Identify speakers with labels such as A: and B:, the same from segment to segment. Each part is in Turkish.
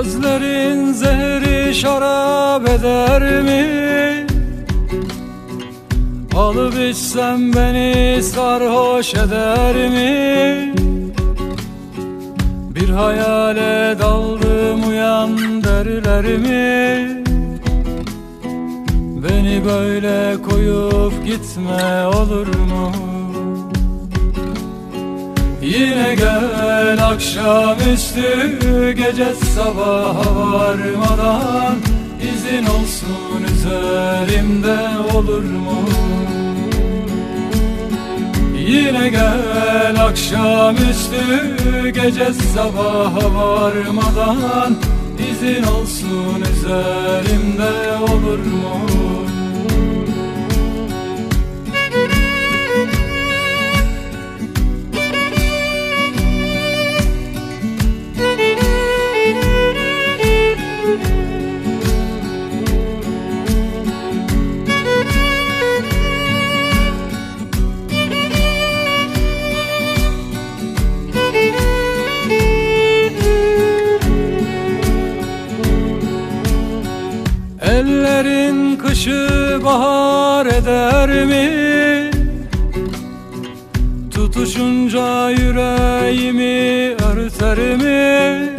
A: Gözlerin zehri şarap eder mi? Alıp içsem beni sarhoş eder mi? Bir hayale daldım uyan derler mi? Beni böyle koyup gitme olur mu? Yine gel akşamüstü gece sabaha varmadan izin olsun üzerimde olur mu? Yine gel akşamüstü gece sabaha varmadan izin olsun üzerimde olur mu? Ellerin kışı bahar eder mi? Tutuşunca yüreğimi örter mi?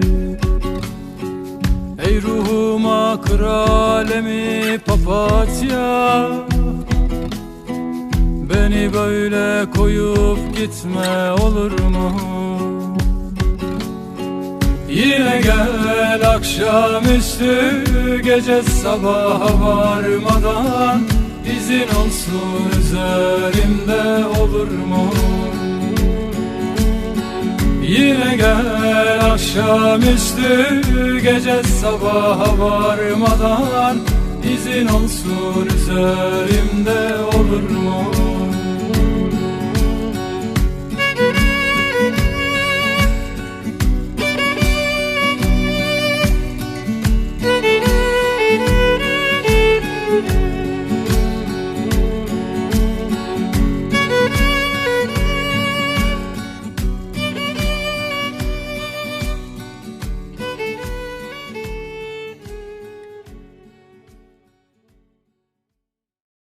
A: Ey ruhuma kır alemi papatya Beni böyle koyup gitme olur mu? Yine gel akşamüstü gece sabaha varmadan izin olsun üzerimde olur mu? Yine gel akşamüstü gece sabaha varmadan izin olsun üzerimde olur mu? do do